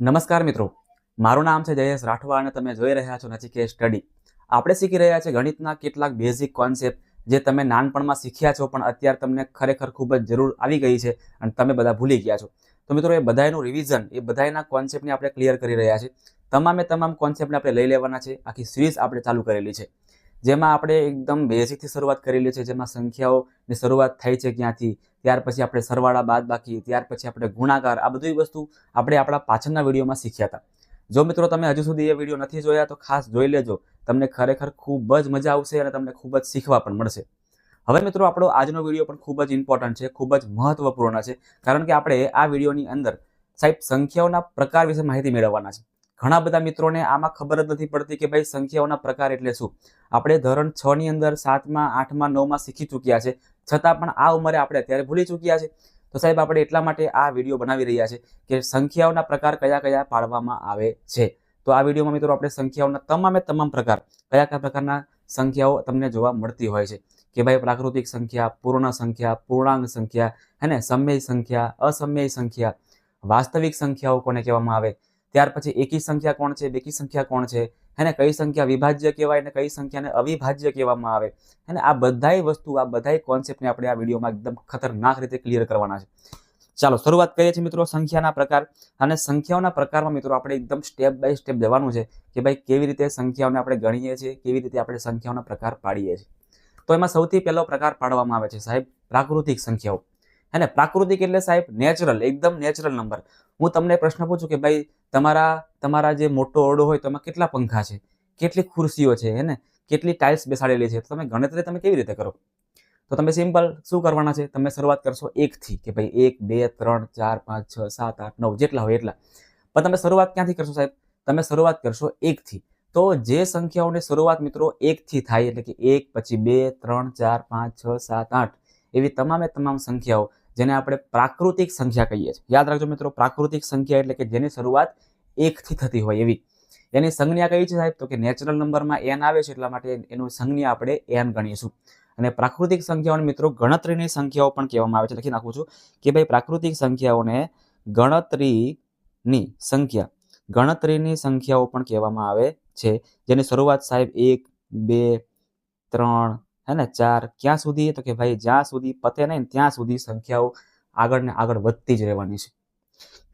નમસ્કાર મિત્રો. મારું નામ છે જયેશ રાઠવા અને તમે જોઈ રહ્યા છો નચિકેત સ્ટડી. આપણે શીખી રહ્યા છે ગણિતના કેટલાક બેઝિક કોન્સેપ્ટ જે તમે નાનપણમાં શીખ્યા છો પણ અત્યારે તમને ખરેખર ખૂબ જ જરૂર આવી ગઈ છે અને તમે બધા ભૂલી ગયા છો. તો મિત્રો, એ બધાયનું રિવિઝન એ બધાયના કોન્સેપ્ટને આપણે ક્લિયર કરી રહ્યા છે તમામે તમામ કોન્સેપ્ટને આપણે લઈ લેવાના છે. આખી સિરીઝ આપણે ચાલુ કરેલી છે. જેમાં આપણે એકદમ બેઝિકથી શરૂઆત કરેલી છે, જેમાં સંખ્યાઓની શરૂઆત થાય છે ક્યાંથી? ત્યાર પછી આપણે સરવાળા બાદ બાકી, ત્યાર પછી આપણે ગુણાકાર, આ બધી વસ્તુ આપણે આપણા પાછળના વિડીયોમાં શીખ્યા હતા. જો મિત્રો તમે હજુ સુધી એ વીડિયો નથી જોયા, તો ખાસ જોઈ લેજો. તમને ખરેખર ખૂબ જ મજા આવશે અને તમને ખૂબ જ શીખવા પણ મળશે. હવે મિત્રો, આપણો આજનો વીડિયો પણ ખૂબ જ ઇમ્પોર્ટન્ટ છે, ખૂબ જ મહત્વપૂર્ણ છે. કારણ કે આપણે આ વિડીયોની અંદર સાહેબ સંખ્યાઓના પ્રકાર વિશે માહિતી મેળવવાના છે. ઘણા બધા મિત્રોને આમાં ખબર જ નથી પડતી કે ભાઈ સંખ્યાઓના પ્રકાર એટલે શું. આપણે ધોરણ છ ની અંદર સાતમાં, આઠમાં, નવમાં શીખી ચૂક્યા છે. છતાં પણ આ ઉંમરે આપણે અત્યારે ભૂલી ચૂક્યા છે. તો સાહેબ, આપણે એટલા માટે આ વીડિયો બનાવી રહ્યા છે કે સંખ્યાઓના પ્રકાર કયા કયા પાડવામાં આવે છે. તો આ વિડીયોમાં મિત્રો આપણે સંખ્યાઓના તમામે તમામ પ્રકાર, કયા કયા પ્રકારના સંખ્યાઓ તમને જોવા મળતી હોય છે. કે ભાઈ પ્રાકૃતિક સંખ્યા, પૂર્ણ સંખ્યા, પૂર્ણાંક સંખ્યા, હે ને, સમય સંખ્યા, અસમય સંખ્યા, વાસ્તવિક સંખ્યાઓ કોને કહેવામાં આવે? ત્યાર પછી એકી સંખ્યા કોણ છે? બેકી સંખ્યા કોણ છે? હેને કઈ સંખ્યા વિભાજ્ય કહેવાય અને કઈ સંખ્યાને અવિભાજ્ય કહેવામાં આવે? અને આ બધાય વસ્તુ, આ બધાય કોન્સેપ્ટને આપણે આ વિડીયોમાં એકદમ ખતરનાક રીતે ક્લિયર કરવાના છે. ચાલો, શરૂઆત કરીએ છીએ મિત્રો સંખ્યાના પ્રકાર. અને સંખ્યાઓના પ્રકારમાં મિત્રો આપણે એકદમ સ્ટેપ બાય સ્ટેપ જવાનું છે કે ભાઈ કેવી રીતે સંખ્યાઓને આપણે ગણીએ છીએ, કેવી રીતે આપણે સંખ્યાઓના પ્રકાર પાડીએ છીએ. તો એમાં સૌથી પહેલો પ્રકાર પાડવામાં આવે છે સાહેબ, પ્રાકૃતિક સંખ્યાઓ. હે પ્રાકૃતિક એટલે સાહેબ નેચરલ એકદમ નેચરલ નંબર હું તમને પ્રશ્ન પૂછું કે ભાઈ, તમારા તમારા જે મોટો ઓરડો હોય તો એમાં કેટલા પંખા છે? કેટલી ખુરશીઓ છે, હે ને? કેટલી ટાઇલ્સ બેસાડેલી છે? તો તમે ગણતરી તમે કેવી રીતે કરો? તો તમે સિમ્પલ શું કરવાના છે? તમે શરૂઆત કરશો એકથી કે ભાઈ એક, બે, ત્રણ, ચાર, પાંચ, છ, સાત, આઠ, નવ, જેટલા હોય એટલા. પણ તમે શરૂઆત ક્યાંથી કરશો સાહેબ? તમે શરૂઆત કરશો એકથી. તો જે સંખ્યાઓની શરૂઆત મિત્રો એકથી થાય, એટલે કે એક, પછી બે, ત્રણ, ચાર, પાંચ, છ, સાત, આઠ, એવી તમામે તમામ સંખ્યાઓ જેને આપણે પ્રાકૃતિક સંખ્યા કહીએ છીએ. યાદ રાખજો મિત્રો, પ્રાકૃતિક સંખ્યા એટલે કે જેની શરૂઆત એકથી થતી હોય એવી. એની સંજ્ઞા કઈ છે સાહેબ? તો કે નેચરલ નંબરમાં એન આવે છે એટલા માટે એનું સંજ્ઞા આપણે એન ગણીશું. અને પ્રાકૃતિક સંખ્યાઓને મિત્રો, ગણતરીની સંખ્યાઓ પણ કહેવામાં આવે છે. લખી નાખું છું કે ભાઈ પ્રાકૃતિક સંખ્યાઓને ગણતરીની સંખ્યા, ગણતરીની સંખ્યાઓ પણ કહેવામાં આવે છે. જેની શરૂઆત સાહેબ એક, બે, ત્રણ હે ચાર. ક્યાં સુધી? તો કે ભાઈ, જ્યાં સુધી પતે નહીં ત્યાં સુધી સંખ્યાઓ આગળ ને આગળ વધતી જ રહેવાની છે.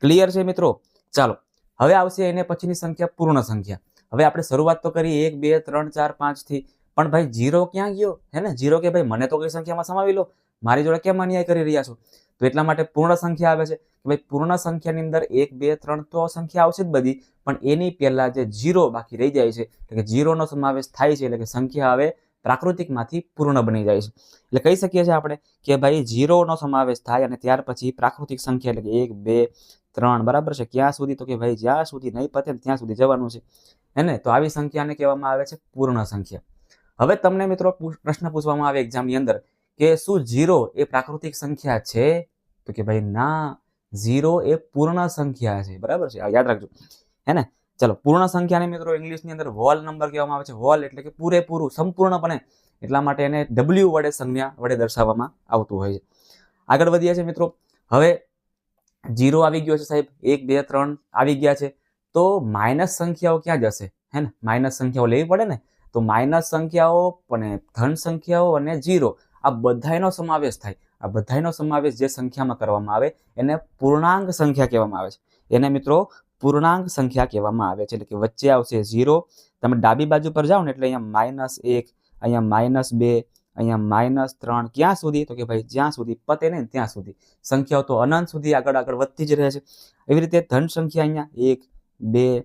ક્લિયર છે મિત્રો? ચાલો. હવે આવશે એને પછીની સંખ્યા, પૂર્ણ સંખ્યા. હવે આપણે શરૂઆત તો કરી એક, બે, ત્રણ, ચાર, પાંચથી. પણ ભાઈ જીરો ક્યાં ગયો? હે ને? જીરો કે ભાઈ, મને તો કઈ સંખ્યામાં સમાવી લો. મારી જોડે કેમ અન્યાય કરી રહ્યા છો? તો એટલા માટે પૂર્ણ સંખ્યા આવે છે. કે ભાઈ, પૂર્ણ સંખ્યાની અંદર એક, બે, ત્રણ તો સંખ્યા આવશે જ બધી. પણ એની પહેલા જે જીરો બાકી રહી જાય છે, એટલે કે જીરોનો સમાવેશ થાય છે, એટલે કે સંખ્યા હવે પ્રાકૃતિકમાંથી પૂર્ણ બની જાય છે. એટલે કહી શકીએ છીએ આપણે કે ભાઈ જીરોનો સમાવેશ થાય અને ત્યાર પછી પ્રાકૃતિક સંખ્યા એટલે કે એક, બે, ત્રણ, બરાબર છે? ક્યાં સુધી? તો કે ભાઈ જ્યાં સુધી નહીં પતે ત્યાં સુધી જવાનું છે. હે તો આવી સંખ્યાને કહેવામાં આવે છે પૂર્ણ સંખ્યા. હવે તમને મિત્રો પ્રશ્ન પૂછવામાં આવે એક્ઝામની અંદર કે શું જીરો એ પ્રાકૃતિક સંખ્યા છે? તો કે ભાઈ ના, ઝીરો એ પૂર્ણ સંખ્યા છે. બરાબર છે? યાદ રાખજો. હે ચલો, પૂર્ણ સંખ્યાને મિત્રો ઇંગ્લિશની અંદર હોલ નંબર કહેવામાં આવે છે. હોલ એટલે કે પૂરેપૂરું, સંપૂર્ણપણે. એટલા માટે એને ડબલ્યુ વડે સંજ્ઞા વડે દર્શાવવામાં આવતું હોય છે. આગળ વધીએ છીએ મિત્રો. હવે જીરો આવી ગયો છે સાહેબ. એક, બે, ત્રણ આવી ગયા છે. તો માઇનસ સંખ્યાઓ ક્યાં જશે? હે ને? માઇનસ સંખ્યાઓ લેવી પડે ને? તો માઇનસ સંખ્યાઓ અને ધન સંખ્યાઓ અને જીરો આ બધાનો સમાવેશ થાય. આ બધાનો સમાવેશ જે સંખ્યામાં કરવામાં આવે એને પૂર્ણાંક સંખ્યા કહેવામાં આવે છે. એને મિત્રો પૂર્ણાંક સંખ્યા કહેવામાં આવે છે. એટલે કે વચ્ચે આવશે ઝીરો તમે ડાબી બાજુ પર જાઓ ને એટલે અહીંયા માઇનસ એક, અહીંયા માઇનસ બે, અહીંયા માઇનસ ત્રણ. ક્યાં સુધી? તો કે ભાઈ જ્યાં સુધી? પતે નહીં ત્યાં સુધી. સંખ્યાઓ તો અનંત સુધી આગળ આગળ વધતી જ રહે છે. એવી રીતે ધન સંખ્યા અહીંયા એક, બે,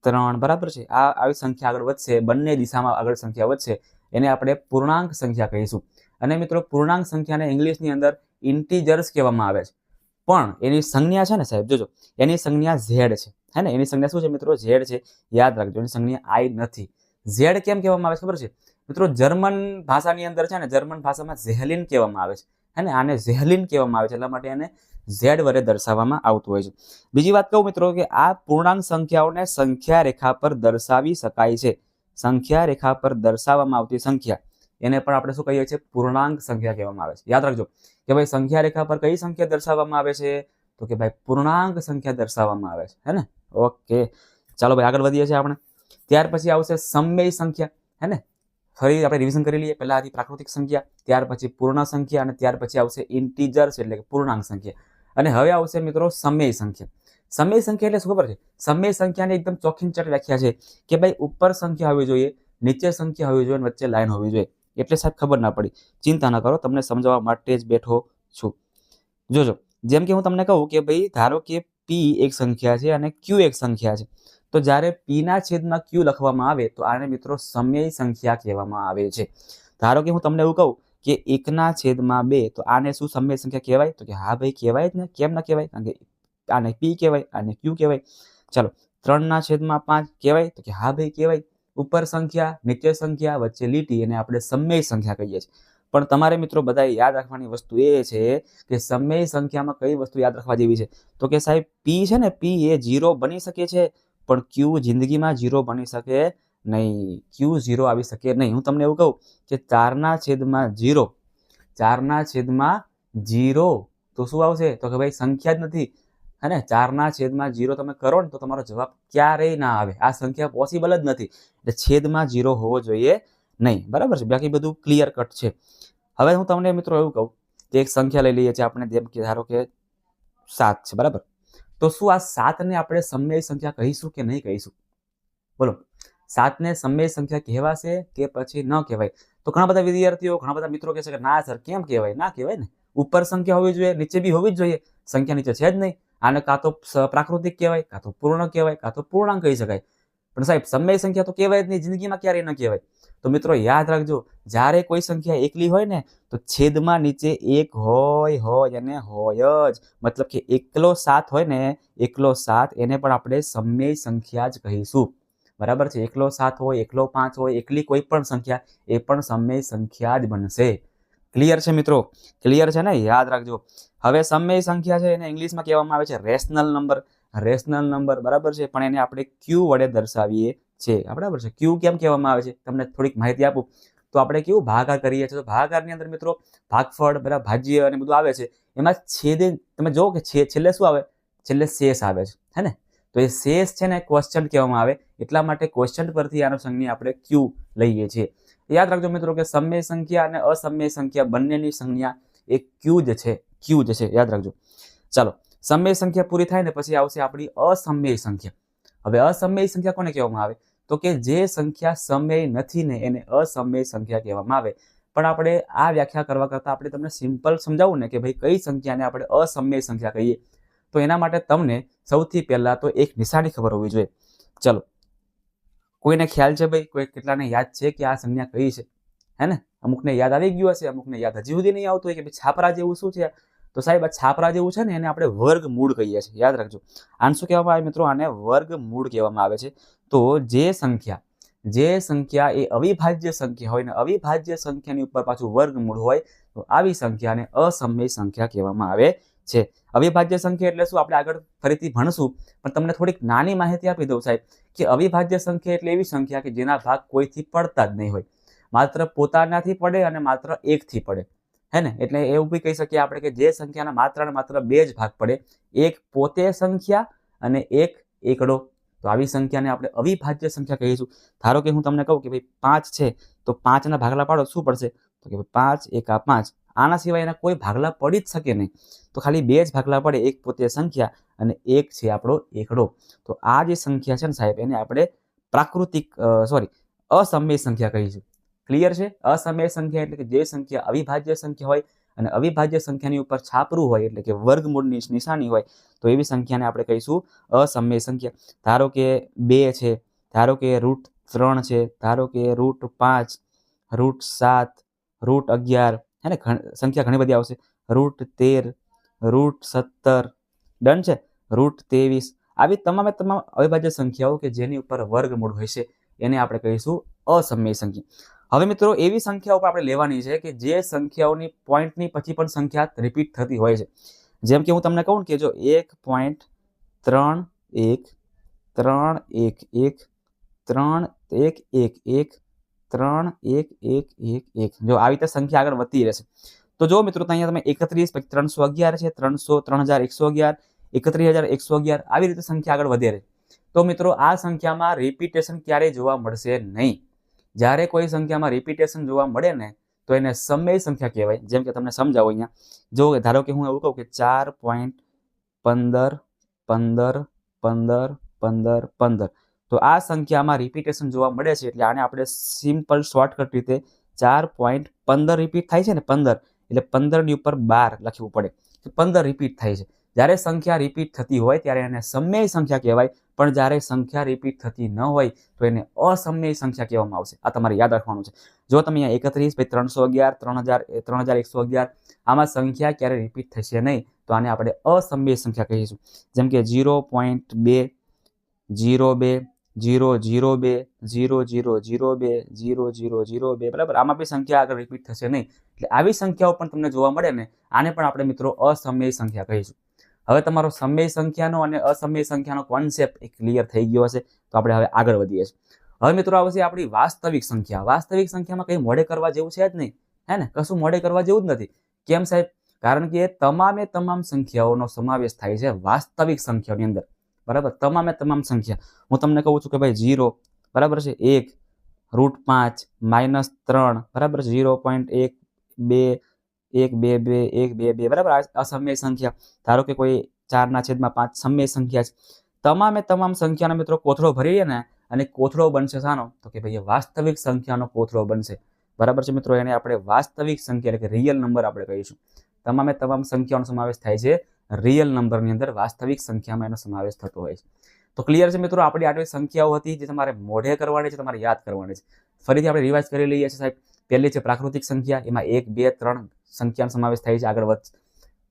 ત્રણ, બરાબર છે? આ આવી સંખ્યા આગળ વધશે. બંને દિશામાં આગળ સંખ્યા વધશે. એને આપણે પૂર્ણાંક સંખ્યા કહીશું. અને મિત્રો, પૂર્ણાંક સંખ્યાને ઇંગ્લિશની અંદર ઇન્ટીજર્સ કહેવામાં આવે છે. પણ એની સંજ્ઞા છે ને સાહેબ, જોજો, એની સંજ્ઞા ઝેડ છે, હે ને? એની સંજ્ઞા શું છે મિત્રો? ઝેડ છે, યાદ રાખજો, એની સંજ્ઞા આઈ નથી. ઝેડ કેમ કહેવામાં આવે છે ખબર છે? મિત્રો, જર્મન ભાષાની અંદર છે ને, જર્મન ભાષામાં ઝેહલિન કહેવામાં આવે છે, હે ને? આને ઝેહલિન કહેવામાં આવે છે, એટલા માટે એને ઝેડ વડે દર્શાવવામાં આવતું હોય છે. બીજી વાત કહું મિત્રો કે આ પૂર્ણાંક સંખ્યાઓને સંખ્યા રેખા પર દર્શાવી શકાય છે. સંખ્યા રેખા પર દર્શાવવામાં આવતી સંખ્યા. એને પણ આપણે શું કહીએ છીએ? પૂર્ણાંક સંખ્યા કહેવામાં આવે છે. યાદ રાખજો કે ભાઈ સંખ્યા રેખા પર કઈ સંખ્યા દર્શાવવામાં આવે છે? તો કે ભાઈ પૂર્ણાંક સંખ્યા દર્શાવવામાં આવે છે. હે ને? ઓકે. ચાલો ભાઈ આગળ વધીએ છીએ આપણે. ત્યાર પછી આવશે સમય સંખ્યા. હે ને? ફરી આપણે રિવિઝન કરી લઈએ. પહેલાં હતી પ્રાકૃતિક સંખ્યા, ત્યાર પછી પૂર્ણ સંખ્યા અને ત્યાર પછી આવશે ઇન્ટીજર્સ એટલે કે પૂર્ણાંક સંખ્યા. અને હવે આવશે મિત્રો સમય સંખ્યા. સમય સંખ્યા એટલે શું ખબર છે? સમય સંખ્યાની એકદમ ચોખીનચટ વ્યાખ્યા છે કે ભાઈ ઉપર સંખ્યા હોવી જોઈએ, નીચે સંખ્યા હોવી જોઈએ અને વચ્ચે લાઈન હોવી જોઈએ. એટલે સાહેબ ખબર ના પડી. ચિંતા ના કરો, તમને સમજાવવા માટે જ બેઠો છું. જોજો, જેમ કે હું તમને કહું કે ભાઈ, ધારો કે પી એક સંખ્યા છે અને ક્યુ એક સંખ્યા છે. તો જ્યારે પીના છેદમાં ક્યુ લખવામાં આવે, તો આને મિત્રો સમય સંખ્યા કહેવામાં આવે છે. ધારો કે હું તમને એવું કહું કે એકના છેદમાં બે, તો આને શું સમય સંખ્યા કહેવાય? તો કે હા ભાઈ, કહેવાય જ ને. કેમ ના કહેવાય? કારણ કે આને પી કહેવાય, આને ક્યુ કહેવાય. ચાલો, ત્રણના છેદમાં પાંચ કહેવાય, તો કે હા ભાઈ, કહેવાય. ઉપર સંખ્યા, નીચે સંખ્યા, વચ્ચે લીટી એને આપણે સમય સંખ્યા કહીએ છીએ. પણ તમારે મિત્રો બધા યાદ રાખવાની વસ્તુ એ છે કે સમય સંખ્યામાં કઈ વસ્તુ યાદ રાખવા જેવી છે? તો કે સાહેબ પી છે ને પી એ જીરો બની શકે છે, પણ ક્યુ જિંદગીમાં જીરો બની શકે નહીં. ક્યુ ઝીરો આવી શકે નહીં. હું તમને એવું કહું કે ચારના છેદમાં જીરો ચારના છેદમાં જીરો તો શું આવશે? તો કે ભાઈ, સંખ્યા જ નથી. હે ને ચારના છેદમાં જીરો તમે કરો ને તો તમારો જવાબ ક્યારેય ના આવે. આ સંખ્યા પોસિબલ જ નથી. એટલે છેદમાં જીરો હોવો જોઈએ નહીં. બરાબર છે? બાકી બધું ક્લિયર કટ છે. હવે હું તમને મિત્રો એવું કહું કે એક સંખ્યા લઈ લઈએ છીએ આપણે જેમ કે ધારો કે સાત છે. બરાબર? તો શું આ સાતને આપણે સમય સંખ્યા કહીશું કે નહીં કહીશું? બોલો. સાતને સમય સંખ્યા કહેવાશે કે પછી ન કહેવાય? તો ઘણા બધા વિદ્યાર્થીઓ, ઘણા બધા મિત્રો કહે છે કે ના સર, કેમ કહેવાય? ના કહેવાય ને? ઉપર સંખ્યા હોવી જોઈએ, નીચે બી હોવી જ જોઈએ. સંખ્યા નીચે છે જ નહીં. આને કાં તો પ્રાકૃતિક કહેવાય, કાં તો પૂર્ણ કહેવાય, કાં તો પૂર્ણાંક કહી શકાય. પણ સાહેબ, સમય સંખ્યા તો કહેવાય જ નહીં, જિંદગીમાં ક્યારેય ન કહેવાય. તો મિત્રો, યાદ રાખજો, જ્યારે કોઈ સંખ્યા એકલી હોય ને, તો છેદમાં નીચે એક હોય હોય અને હોય જ. મતલબ કે એકલો સાત હોય ને, એકલો સાત એને પણ આપણે સમય સંખ્યા જ કહીશું. બરાબર છે? એકલો સાત હોય, એકલો પાંચ હોય, એકલી કોઈ પણ સંખ્યા, એ પણ સમય સંખ્યા જ બનશે. ક્લિયર છે મિત્રો? ક્લિયર છે ને? યાદ રાખજો. હવે સમય સંખ્યા છે એને ઇંગ્લિશમાં કહેવામાં આવે છે રેશનલ નંબર રેશનલ નંબર બરાબર છે, પણ એને આપણે ક્યુ વડે દર્શાવીએ છીએ. બરાબર છે. ક્યુ કેમ કહેવામાં આવે છે? તમને થોડીક માહિતી આપું. તો આપણે કેવું ભાગાકાર કરીએ છીએ? તો ભાગાકારની અંદર મિત્રો ભાગફળ, બરાબર, ભાજ્ય અને બધું આવે છે. એમાં છેદે, તમે જુઓ કે છેલ્લે શું આવે? છેલ્લે શેષ આવે છે. હે ને? તો એ શેષ છે ને ક્વેશ્ચન કહેવામાં આવે. એટલા માટે ક્વેશ્ચન પરથી આનો સંજ્ઞા આપણે ક્યુ લઈએ છીએ. યાદ રાખજો મિત્રો કે સમય સંખ્યા અને અસમય સંખ્યા બંનેની સંજ્ઞા એ ક્યુ જ છે. ક્યુ જશે યાદ રાખજો. ચાલો, સમય સંખ્યા પૂરી થાય ને પછી આવશે આપણી અસમય સંખ્યા. હવે અસમય સંખ્યા કોને કહેવામાં આવે? તો કે જે સંખ્યા સમય નથી ને એને અસમય સંખ્યા કહેવામાં આવે. પણ આપણે આ વ્યાખ્યા કરવા કરતાં આપણે તમને સિમ્પલ સમજાવવું ને કે ભાઈ કઈ સંખ્યાને આપણે અસમય સંખ્યા કહીએ. તો એના માટે તમને સૌથી પહેલાં તો એક નિશાની ખબર હોવી જોઈએ. ચલો, કોઈને ખ્યાલ છે ભાઈ? કોઈ કેટલાને યાદ છે કે આ સંજ્ઞા કઈ છે? હે ને? અમુકને યાદ આવી ગયું હશે, અમુકને યાદ હજી સુધી નહીં આવતું હોય કે ભાઈ છાપરા જેવું શું છે? તો સાહેબ, આ છાપરા જેવું છે ને, એને આપણે વર્ગ મૂળ કહીએ છીએ. યાદ રાખજો. આને શું કહેવામાં આવે મિત્રો? આને વર્ગ મૂળ કહેવામાં આવે છે. તો જે સંખ્યા જે સંખ્યા એ અવિભાજ્ય સંખ્યા હોય ને, અવિભાજ્ય સંખ્યાની ઉપર પાછું વર્ગમૂળ હોય, તો આવી સંખ્યાને અસમય સંખ્યા કહેવામાં આવે છે. અવિભાજ્ય સંખ્યા એટલે શું? આપણે આગળ ફરીથી ભણશું, પણ તમને થોડીક નાની માહિતી આપી દઉં સાહેબ, કે અવિભાજ્ય સંખ્યા એટલે એવી સંખ્યા કે જેના ભાગ કોઈથી પડતા જ નહીં હોય. માત્ર પોતાનાથી પડે અને માત્ર એકથી પડે. હે ને? એટલે એવું બી કહી શકીએ આપણે કે જે સંખ્યાના માત્ર ને માત્ર બે જ ભાગ પડે, એક પોતે સંખ્યા અને એક એકડો. તો આવી સંખ્યાને આપણે અવિભાજ્ય સંખ્યા કહીશું. ધારો કે હું તમને કહું કે ભાઈ પાંચ છે, તો પાંચના ભાગલા પાડો, શું પડશે? તો કે ભાઈ પાંચ એકા પાંચ. આના સિવાય એના કોઈ ભાગલા પડી જ શકે નહીં. તો ખાલી બે જ ભાગલા પડે, એક પોતે સંખ્યા અને એક છે આપણો એકડો. તો આ જે સંખ્યા છે ને સાહેબ, એને આપણે પ્રાકૃતિક સોરી અસમય સંખ્યા કહીશું. ક્લિયર છે? અસમય સંખ્યા એટલે કે જે સંખ્યા અવિભાજ્ય સંખ્યા હોય અને અવિભાજ્ય સંખ્યાની ઉપર છાપરું હોય એટલે કે વર્ગમૂળની નિશાની હોય, તો એવી સંખ્યાને આપણે કહીશું અસમય સંખ્યા. ધારો કે બે છે, ધારો કે રૂટ ત્રણ છે, ધારો કે રૂટ પાંચ, રૂટ સાત, રૂટ અગિયાર, હે ને? સંખ્યા ઘણી બધી આવશે. રૂટ તેર, રૂટ સત્તર, ડન છે? રૂટ ત્રેવીસ. આવી તમામે તમામ અવિભાજ્ય સંખ્યાઓ કે જેની ઉપર વર્ગમૂળ હોય છે, એને આપણે કહીશું અસમય સંખ્યા. હવે મિત્રો, એવી સંખ્યાઓ પણ આપણે લેવાની છે કે જે સંખ્યાઓની પોઈન્ટની પછી પણ સંખ્યા રિપીટ થતી હોય છે. જેમ કે હું તમને કહું કે જો એક પોઈન્ટ ત્રણ એક ત્રણ એક એક, ત્રણ એક એક એક, ત્રણ એક એક એક એક. જો આવી રીતે સંખ્યા આગળ વધતી રહેશે. તો જો મિત્રો અહીંયા તમે એકત્રીસ, પછી ત્રણસો અગિયાર છે, ત્રણસો, ત્રણ હજાર એકસો અગિયાર, એકત્રીસ હજાર એકસો અગિયાર, આવી રીતે સંખ્યા આગળ વધે રહે. તો મિત્રો, આ સંખ્યામાં રિપીટેશન ક્યારેય જોવા મળશે નહીં. જ્યારે કોઈ સંખ્યામાં રિપીટેશન જોવા મળે ને, તો એને સમય સંખ્યા કહેવાય. જેમ કે તમને સમજાવો અહીંયા. જો ધારો કે હું એવું કહું કે ચાર પોઈન્ટ પંદર પંદર પંદર પંદર પંદર. તો આ સંખ્યામાં રિપીટેશન જોવા મળે છે એટલે આને આપણે સિમ્પલ શોર્ટકટ રીતે ચાર પોઈન્ટ પંદર રિપીટ થાય છે ને, પંદર. એટલે પંદરની ઉપર બાર લખવું પડે. તો પંદર રિપીટ થાય છે. જ્યારે સંખ્યા રિપીટ થતી હોય ત્યારે એને સમય સંખ્યા કહેવાય. પણ જ્યારે સંખ્યા રિપીટ થતી ન હોય તો એને અસમય સંખ્યા કહેવામાં આવશે. આ તમારે યાદ રાખવાનું છે. જો તમે અહીંયા એકત્રીસ પછી ત્રણસો અગિયાર, ત્રણ હજાર ત્રણ હજાર એકસો અગિયાર, આમાં સંખ્યા ક્યારે રિપીટ થશે નહીં, તો આને આપણે અસમય સંખ્યા કહીશું. જેમ કે ઝીરો પોઈન્ટ બે જીરો બે જીરો જીરો બે જીરો જીરો જીરો બે જીરો જીરો જીરો બે, બરાબર? આમાં બી સંખ્યા આગળ રિપીટ થશે નહીં. એટલે આવી સંખ્યાઓ પણ તમને જોવા મળે ને, આને પણ આપણે મિત્રો અસમય સંખ્યા કહીશું. હવે તમારો સમય સંખ્યાનો અને અસમય સંખ્યાનો કોન્સેપ્ટ એક ક્લિયર થઈ ગયો હશે, તો આપણે હવે આગળ વધીએ છીએ. હવે મિત્રો આવશે આપણી વાસ્તવિક સંખ્યા. વાસ્તવિક સંખ્યામાં કંઈ મોડે કરવા જેવું છે જ નહીં. હે ને? કશું મોડે કરવા જેવું જ નથી. કેમ સાહેબ? કારણ કે તમામે તમામ સંખ્યાઓનો સમાવેશ થાય છે વાસ્તવિક સંખ્યાની અંદર. બરાબર? તમામે તમામ સંખ્યા. હું તમને કહું છું કે ભાઈ ઝીરો, બરાબર છે? એક, રૂટ પાંચ, માઇનસ ત્રણ, બરાબર? ઝીરો પોઈન્ટ એક બે એક, બે બે, એક, બે બે, બરાબર? આ અસમય સંખ્યા. ધારો કે કોઈ ચારના છેદમાં પાંચ, સમય સંખ્યા છે. તમામે તમામ સંખ્યાનો મિત્રો કોથળો ભરીએ ને, અને કોથળો બનશે શાનો? તો કે ભાઈ વાસ્તવિક સંખ્યાનો કોથળો બનશે. બરાબર છે મિત્રો? એને આપણે વાસ્તવિક સંખ્યા એટલે કે રિયલ નંબર આપણે કહીશું. તમામે તમામ સંખ્યાનો સમાવેશ થાય છે. રિયલ નંબરની અંદર વાસ્તવિક સંખ્યામાં એનો સમાવેશ થતો હોય છે. તો ક્લિયર છે મિત્રો? આપણી આટલી સંખ્યાઓ હતી જે તમારે મોઢે કરવાની છે, તમારે યાદ કરવાની છે. ફરીથી આપણે રિવાઇઝ કરી લઈએ છીએ સાહેબ. પહેલી છે પ્રાકૃતિક સંખ્યા, એમાં એક, બે, ત્રણ સંખ્યાનો સમાવેશ થાય છે. આગળ વધ,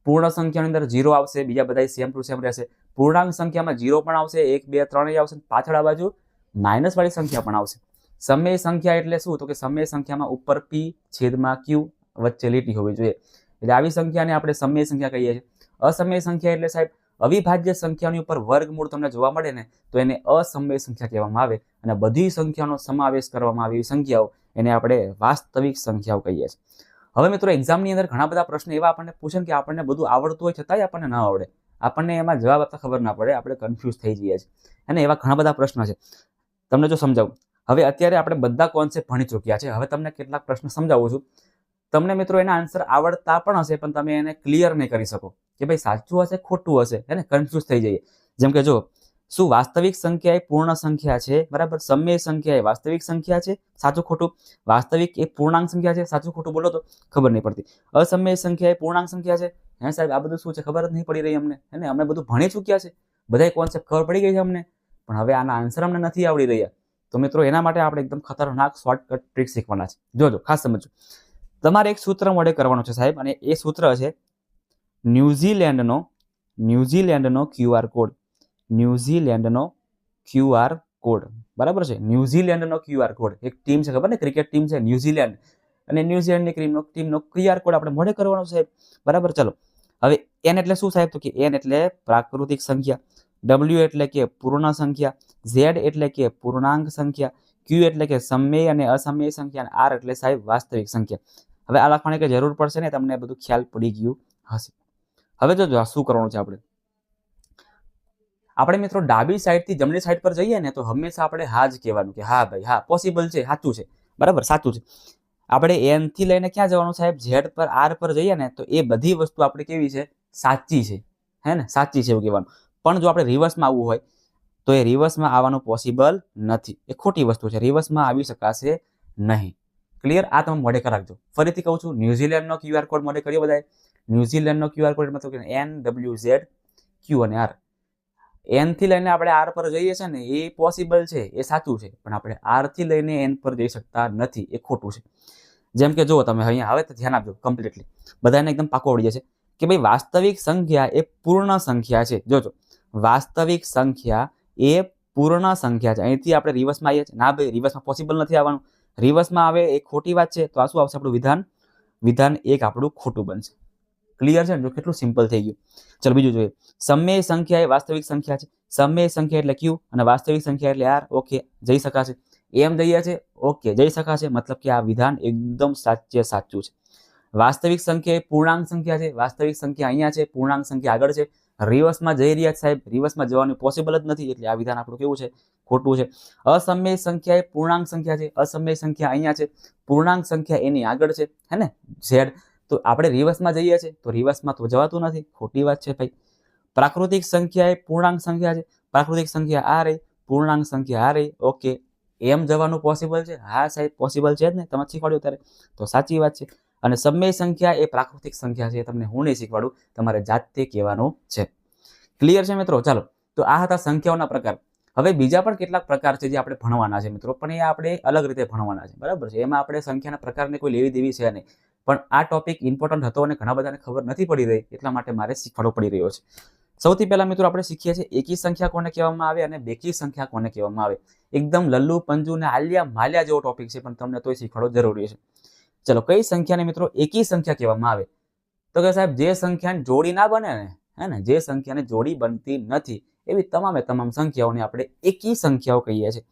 પૂર્ણ સંખ્યાની અંદર જીરો આવશે, બીજા બધા સેમ ટુ સેમ રહેશે. પૂર્ણાંક સંખ્યામાં જીરો પણ આવશે, એક, બે ત્રણ આવશે પાછળ આ બાજુ માઇનસ વાળી સંખ્યા પણ આવશે. સમય સંખ્યા એટલે શું? તો કે સમય સંખ્યામાં ઉપર પી છેદમાં ક્યુ વચ્ચે લીટી હોવી જોઈએ. એટલે આવી સંખ્યાને આપણે સમય સંખ્યા કહીએ છીએ. અસમય સંખ્યા એટલે સાહેબ, અવિભાજ્ય સંખ્યાની ઉપર વર્ગમૂળ તમને જોવા મળે ને, તો એને અસમય સંખ્યા કહેવામાં આવે. અને બધી સંખ્યાનો સમાવેશ કરવામાં આવે સંખ્યાઓ એને આપણે વાસ્તવિક સંખ્યાઓ કહીએ છીએ. હવે મિત્રો એક્ઝામની અંદર ઘણા બધા પ્રશ્ન એવા આપણને પૂછે કે આપણને બધું આવડતું હોય છતાંય આપણને ન આવડે. આપણને એમાં જવાબ આપતા ખબર ના પડે, આપણે કન્ફ્યુઝ થઈ જઈએ છીએ. અને એવા ઘણા બધા પ્રશ્ન છે. તમને જો સમજાવું, હવે અત્યારે આપણે બધા કોન્સેપ્ટ ભણી ચૂક્યા છે. હવે તમને કેટલાક પ્રશ્ન સમજાવું છું. તમને મિત્રો એના આન્સર આવડતા પણ હશે, પણ તમે એને ક્લિયર નહીં કરી શકો. કે ભાઈ સાચું હશે, ખોટું હશે એને કન્ફ્યુઝ થઈ જઈએ. જેમ કે જો શું વાસ્તવિક સંખ્યા એ પૂર્ણ સંખ્યા છે? બરાબર? સમય સંખ્યા એ વાસ્તવિક સંખ્યા છે? સાચું ખોટું? વાસ્તવિક એ પૂર્ણાંક સંખ્યા છે? સાચું ખોટું બોલો તો ખબર નહીં પડતી. અસમય સંખ્યા એ પૂર્ણાંક સંખ્યા છે? હે સાહેબ, આ બધું શું છે? ખબર જ નહીં પડી રહી અમને. હે અમે બધું ભણી ચૂક્યા છે? બધા કોન્સેપ્ટ ખબર પડી ગઈ છે અમને? પણ હવે આના આન્સર અમને નથી આવડી રહ્યા. તો મિત્રો, એના માટે આપણે એકદમ ખતરનાક શોર્ટકટ ટ્રીક શીખવાના છે. જોજો ખાસ સમજો તમારે એક સૂત્ર મોડે કરવાનું છે સાહેબ, અને એ સૂત્ર છે ન્યુઝીલેન્ડનો ન્યુઝીલેન્ડનો ક્યુઆર કોડ. ન્યુઝીલેન્ડનો ક્યુઆર કોડ. બરાબર છે? ન્યુઝીલેન્ડનો ક્યુઆર કોડ. એક ટીમ છે, ખબર ને? ક્રિકેટ ટીમ છે ન્યુઝીલેન્ડ અને ન્યુઝીલેન્ડની ટીમનો ટીમનો ક્યુઆર કોડ આપણે મોડે કરવાનો સાહેબ. બરાબર? ચલો. હવે એન એટલે શું, સાહેબ? તો કે એન એટલે પ્રાકૃતિક સંખ્યા. ડબલ્યુ એટલે કે પૂર્ણ સંખ્યા. ઝેડ એટલે કે પૂર્ણાંક સંખ્યા. ક્યુ એટલે કે સમય અને અસમય સંખ્યા. અને આર એટલે સાહેબ વાસ્તવિક સંખ્યા. હવે આ લખવાની કે જરૂર પડશે ને? તમને બધું ખ્યાલ પડી ગયું હશે. હવે જો શું કરવાનું છે આપણે? આપણે મિત્રો ડાબી સાઈડથી જમણી સાઈડ પર જઈએ ને તો હંમેશા આપણે હા જ કહેવાનું કે હા ભાઈ, હા પોસિબલ છે, સાચું છે. બરાબર? સાચું છે. આપણે એનથી લઈને ક્યાં જવાનું સાહેબ? ઝેડ પર આર પર જઈએ ને તો એ બધી વસ્તુ આપણે કેવી છે? સાચી છે. હે ને? સાચી છે એવું કહેવાનું. પણ જો આપણે રિવર્સમાં આવવું હોય, તો એ રિવર્સમાં આવવાનું પોસિબલ નથી. એ ખોટી વસ્તુ છે. રિવર્સમાં આવી શકાશે નહીં. ક્લિયર આ તમે મોડે કરાવજો ફરીથી કહું છું ન્યુઝીલેન્ડનો ક્યુઆર કોડ મોડે કર્યો બધાએ. ન્યુઝીલેન્ડનો ક્યુઆર કોડ મતલબ એન ડબલ્યુ ઝેડ ક્યુ અને આર એનથી લઈને આપણે આર પર જઈએ છીએ ને, એ પોસિબલ છે, એ સાચું છે. પણ આપણે આરથી લઈને એન પર જઈ શકતા નથી, એ ખોટું છે. જેમ કે જુઓ, તમે અહીંયા હવે તો ધ્યાન આપજો કમ્પ્લીટલી બધાને એકદમ પાકો છે કે ભાઈ વાસ્તવિક સંખ્યા એ પૂર્ણ સંખ્યા છે. જોજો, વાસ્તવિક સંખ્યા એ પૂર્ણ સંખ્યા છે. અહીંથી આપણે રિવર્સમાં આવીએ છીએ. ના ભાઈ રિવર્સમાં પોસિબલ નથી આવવાનું. રિવર્સમાં આવે એ ખોટી વાત છે. તો આ શું આવશે આપણું વિધાન? વિધાન એક આપણું ખોટું બનશે. ક્લિયર છે ને? જો કેટલું સિમ્પલ થઈ ગયું. ચલો બીજું જોઈએ. સમય સંખ્યા એ વાસ્તવિક સંખ્યા છે. સમય સંખ્યા એટલે ક્યુ અને વાસ્તવિક સંખ્યા એટલે આર ઓકે જઈ શકાશે. એમ જઈએ છે ઓકે જઈ શકાશે. મતલબ કે આ વિધાન એકદમ સાચે સાચું છે. વાસ્તવિક સંખ્યા એ પૂર્ણાંક સંખ્યા છે. વાસ્તવિક સંખ્યા અહીંયા છે. પૂર્ણાંક સંખ્યા આગળ છે. રિવર્સમાં જઈ રહ્યા છે સાહેબ. રિવર્સમાં જવાનું પોસિબલ જ નથી. એટલે આ વિધાન આપણું કેવું છે? ખોટું છે. અસમય સંખ્યા એ પૂર્ણાંક સંખ્યા છે. અસમય સંખ્યા અહીંયા છે. પૂર્ણાંક સંખ્યા એની આગળ છે. હે ને? ઝેડ તો આપણે રિવર્સમાં જઈએ છીએ, તો રિવર્સમાં તો જવાતું નથી. ખોટી વાત છે ભાઈ. પ્રાકૃતિક સંખ્યા એ પૂર્ણાંક સંખ્યા છે. પ્રાકૃતિક સંખ્યા આ રહી, પૂર્ણાંક સંખ્યા આ રહી. ઓકે, એમ જવાનું પોસિબલ છે? હા, સાહેબ પોસિબલ છે જ ને? તમે શીખવાડ્યું ત્યારે. તો સાચી વાત છે. અને સમય સંખ્યા એ પ્રાકૃતિક સંખ્યા છે. તમને હું નહીં શીખવાડું, તમારે જાતે કહેવાનું છે. ક્લિયર છે મિત્રો? ચાલો. તો આ હતા સંખ્યાઓના પ્રકાર. હવે બીજા પણ કેટલાક પ્રકાર છે જે આપણે ભણવાના છે મિત્રો. પણ એ આપણે અલગ રીતે ભણવાના છે. બરાબર છે? એમાં આપણે સંખ્યાના પ્રકારને કોઈ લેવી દેવી છે નહીં. પણ આ ટોપિક ઇમ્પોર્ટન્ટ હતો અને ઘણા બધાને ખબર નથી પડી રહી, એટલા માટે મારે શીખવાડવો પડી રહ્યો છે. સૌથી પહેલા મિત્રો આપણે શીખીએ છીએ એકી સંખ્યા કોને કહેવામાં આવે અને બેકી સંખ્યા કોને કહેવામાં આવે. એકદમ લલ્લુ, પંજુ ને આલિયા માલ્યા જેવો ટોપિક છે, પણ તમને તોય શીખવાડવો જરૂરી છે. ચલો, કઈ સંખ્યાને મિત્રો એકી સંખ્યા કહેવામાં આવે? તો કે સાહેબ, જે સંખ્યાને જોડી ના બને ને, હે ને, જે સંખ્યાને જોડી બનતી નથી, એવી તમામે તમામ સંખ્યાઓને આપણે એકી સંખ્યાઓ કહીએ છીએ.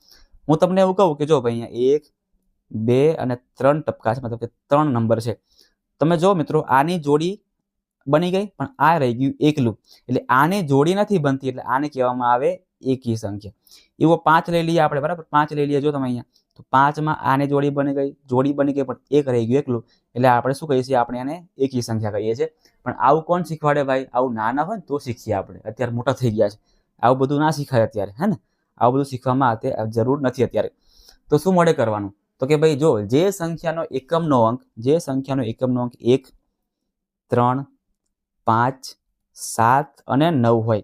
હું તમને એવું કહું કે જો ભાઈ અહીંયા એક બે અને ત્રણ ટપકા છે, મતલબ કે ત્રણ નંબર છે. તમે જો મિત્રો, આની જોડી બની ગઈ, પણ આ રહી ગયું એકલું. એટલે આની જોડી નથી બનતી, એટલે આને કહેવામાં આવે એકી સંખ્યા. એવો પાંચ લઈ લઈએ આપણે, બરાબર? પાંચ લઈ લઈએ જો તમે અહીંયા. તો પાંચમાં આને જોડી બની ગઈ, જોડી બની ગઈ, પણ એક રહી ગયું એકલું. એટલે આપણે શું કહીએ છીએ? આપણે આને એકી સંખ્યા કહીએ છીએ. પણ આવું કોણ શીખવાડે ભાઈ? આવું નાના હોય ને તો શીખીએ આપણે. અત્યારે મોટા થઈ ગયા છે. આવું બધું ના શીખાય અત્યારે, હે ને? આવું બધું શીખવામાં અત્યારે જરૂર નથી અત્યારે. તો શું મળે કરવાનું? તો કે ભાઈ જો, જે સંખ્યાનો એકમનો અંક, જે સંખ્યાનો એકમનો અંક એક, ત્રણ, પાંચ, સાત અને નવ હોય,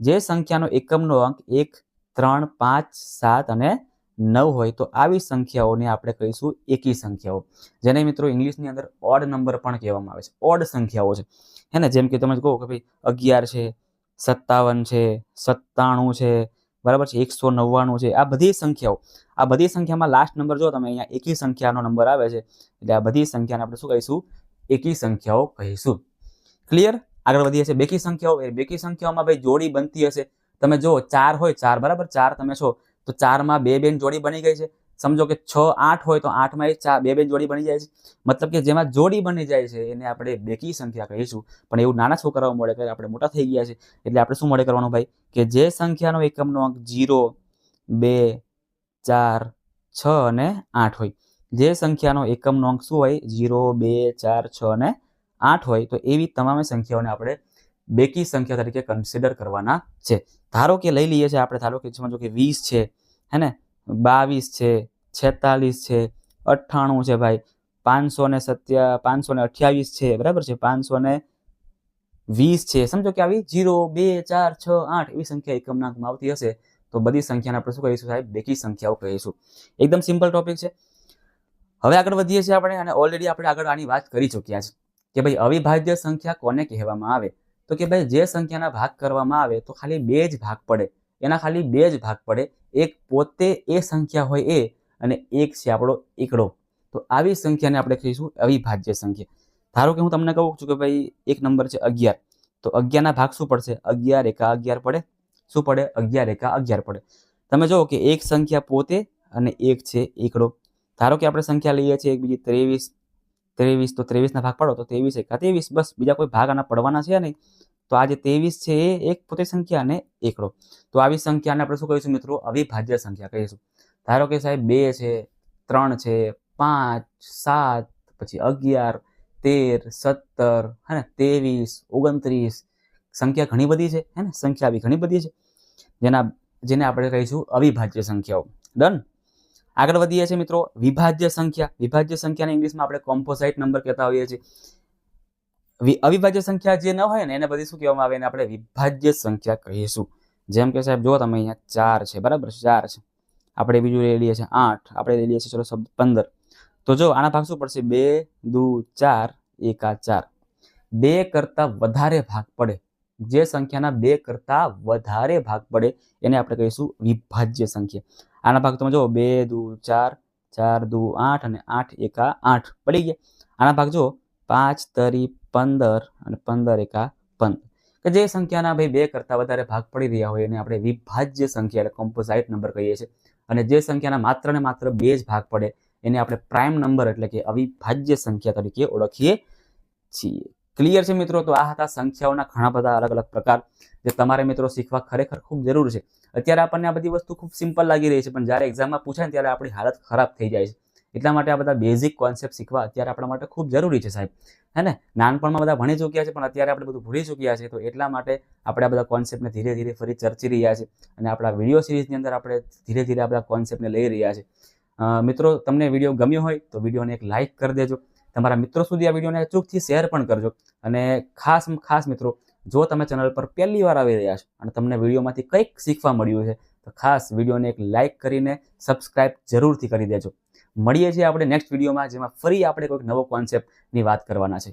જે સંખ્યાનો એકમનો અંક એક, ત્રણ, પાંચ, સાત અને નવ હોય, તો આવી સંખ્યાઓને આપણે કહીશું એકી સંખ્યાઓ. જેને મિત્રો ઇંગ્લિશની અંદર ઓડ નંબર પણ કહેવામાં આવે છે. ઓડ સંખ્યાઓ છે. હે ને? જેમ કે તમે કહો કે ભાઈ અગિયાર છે, સત્તાવન છે, સત્તાણું છે બરાબર છે? એકસો નવ્વાણું છે. આ બધી સંખ્યાઓ, આ બધી સંખ્યામાં લાસ્ટ નંબર જો તમે અહીંયા એકી સંખ્યાનો નંબર આવે છે, એટલે આ બધી સંખ્યાને આપણે શું કહીશું? એકી સંખ્યાઓ કહીશું. ક્લિયર આગળ વધીએ છીએ. બેકી સંખ્યાઓ, એ બેકી સંખ્યાઓમાં ભાઈ જોડી બનતી હશે. તમે જો ચાર હોય, ચાર, બરાબર? ચાર તમે છો, તો ચારમાં બે બેન જોડી બની ગઈ છે. સમજો કે છ, આઠ હોય તો આઠમાં એ ચાર, બે બે જોડી બની જાય છે. મતલબ કે જેમાં જોડી બની જાય છે, એને આપણે બેકી સંખ્યા કહીશું. પણ એવું નાના છોકરાઓ મળે કે આપણે મોટા થઈ ગયા છે. એટલે આપણે શું મળે કરવાનું ભાઈ? કે જે સંખ્યાનો એકમનો અંક જીરો, બે, ચાર, છ અને આઠ હોય. જે સંખ્યાનો એકમનો અંક શું હોય? જીરો, બે, ચાર, છ અને આઠ હોય. તો એવી તમામ સંખ્યાઓને આપણે બેકી સંખ્યા તરીકે કન્સિડર કરવાના છે. ધારો કે લઈ લઈએ છીએ આપણે. ધારો કે સમજો કે વીસ છે, હે ને? બાવીસ છે, છેતાલીસ છે, અઠ્ઠાણું છે ભાઈ. પાંચસો ને સત્યા, પાંચસો ને અઠ્યાવીસ છે, બરાબર છે? પાંચસો ને વીસ છે. સમજો કે આવી જીરો, બે, ચાર, છ, આઠ એવી સંખ્યા એકમનાંકમાં આવતી હશે. તો બધી સંખ્યાને આપણે શું કહીશું સાહેબ. બેકી સંખ્યાઓ કહીશું એકદમ સિમ્પલ ટોપિક છે. હવે આગળ વધીએ છીએ આપણે અને ઓલરેડી આપણે આગળ આની વાત કરી ચૂક્યા છે કે ભાઈ અવિભાજ્ય સંખ્યા કોને કહેવામાં આવે? તો કે ભાઈ જે સંખ્યાના ભાગ કરવામાં આવે તો ખાલી બે જ ભાગ પડે. એના ખાલી બે જ ભાગ પડે. એક પોતે એ સંખ્યા હોય એ અને એક છે આપણો એકડો. તો આવી સંખ્યાને આપણે કહીશું અવિભાજ્ય સંખ્યા. ધારો કે હું તમને કહું છું કે ભાઈ એક નંબર છે અગિયાર. તો અગિયારના ભાગ શું પડશે? અગિયાર એકા અગિયાર પડે. શું પડે? અગિયાર એકા અગિયાર પડે. તમે જુઓ કે એક સંખ્યા પોતે અને એક છે એકડો. ધારો કે આપણે સંખ્યા લઈએ છીએ એક બીજી ત્રેવીસ. ત્રેવીસ તો ત્રેવીસના ભાગ પાડો તો ત્રેવીસ એકા ત્રેવીસ. બસ, બીજા કોઈ ભાગ આના પડવાના છે નહીં. તો આ જે ત્રેવીસ છે એ એક પોતે સંખ્યા અને એકડો. તો આવી સંખ્યાને આપણે શું કહીશું મિત્રો? અવિભાજ્ય સંખ્યા કહીશું. ધારો કે સાહેબ બે છે, ત્રણ છે, પાંચ, સાત, પછી અગિયાર, તેર, સત્તર, હે ને, ત્રેવીસ, ઓગણત્રીસ. સંખ્યા ઘણી બધી છે, હે ને? સંખ્યા આવી ઘણી બધી છે. જેના, જેને આપણે કહીશું અવિભાજ્ય સંખ્યાઓ. ડન આગળ વધીએ છીએ મિત્રો. વિભાજ્ય સંખ્યા. વિભાજ્ય સંખ્યાને ઇંગ્લિશમાં આપણે કોમ્પોસાઇટ નંબર કહેતા હોઈએ છીએ. અવિભાજ્ય સંખ્યા જે ન હોય ને, એને બધી શું કહેવામાં આવે? આપણે વિભાજ્ય સંખ્યા કહીશું. જેમ કે સાહેબ જો તમે અહીંયા ચાર છે, બરાબર ચાર છે. આપણે બીજું લઈ લઈએ છીએ આઠ, આપણે લઈ લઈએ છીએ, ચલો શબ્દ પંદર. તો જો, આના ભાગ શું પડશે? બે, દુ, ચાર, એકા ચાર. બે કરતા વધારે ભાગ પડે. જે સંખ્યાના બે કરતા વધારે ભાગ પડે, એને આપણે કહીશું વિભાજ્ય સંખ્યા. આના ભાગ તમે જુઓ, બે, દુ, ચાર ચાર, દુ, આઠ અને આઠ, એકા આઠ. પડી ગયા. આના ભાગ જો પાંચ, તરી, પંદર અને પંદર એકા પંદર. કે જે સંખ્યાના ભાઈ બે કરતાં વધારે ભાગ પડી રહ્યા હોય એને આપણે વિભાજ્ય સંખ્યા એટલે કોમ્પોઝાઇટ નંબર કહીએ છીએ. અને જે સંખ્યાના માત્ર ને માત્ર બે જ ભાગ પડે એને આપણે પ્રાઇમ નંબર એટલે કે અવિભાજ્ય સંખ્યા તરીકે ઓળખીએ છીએ. ક્લિયર છે મિત્રો? તો આ હતા સંખ્યાઓના ઘણા બધા અલગ અલગ પ્રકાર જે તમારે મિત્રો શીખવા ખરેખર ખૂબ જરૂર છે. અત્યારે આપણને આ બધી વસ્તુ ખૂબ સિમ્પલ લાગી રહી છે, પણ જ્યારે એક્ઝામમાં પૂછાય ત્યારે આપણી હાલત ખરાબ થઈ જાય છે. એટલા માટે આ બધા બેઝિક કોન્સેપ્ટ શીખવા અત્યારે આપણા માટે ખૂબ જરૂરી છે સાહેબ. હે ને? નાનપણમાં બધા ભણી ચૂક્યા છે, પણ અત્યારે આપણે બધું ભૂલી ચૂક્યા છે, તો એટલા માટે આપણે આ બધા કોન્સેપ્ટને ધીરે ધીરે ફરી ચર્ચી રહ્યા છે અને આપણા વીડિયો સિરીઝની અંદર આપણે ધીરે ધીરે આ બધા કોન્સેપ્ટને લઈ રહ્યા છે. મિત્રો, તમને વીડિયો ગમ્યો હોય તો વિડીયોને એક લાઇક કરી દેજો. તમારા મિત્રો સુધી આ વિડીયોને અચૂકથી શેર પણ કરજો. અને ખાસ ખાસ મિત્રો, જો તમે ચેનલ પર પહેલી વાર આવી રહ્યા છો અને તમને વિડીયોમાંથી કંઈક શીખવા મળ્યું છે, તો ખાસ વિડીયોને એક લાઇક કરીને સબસ્ક્રાઇબ જરૂરથી કરી દેજો. મળીએ છીએ આપણે નેક્સ્ટ વિડીયોમાં જેમાં ફરી આપણે કોઈક નવો કોન્સેપ્ટની વાત કરવાના છે.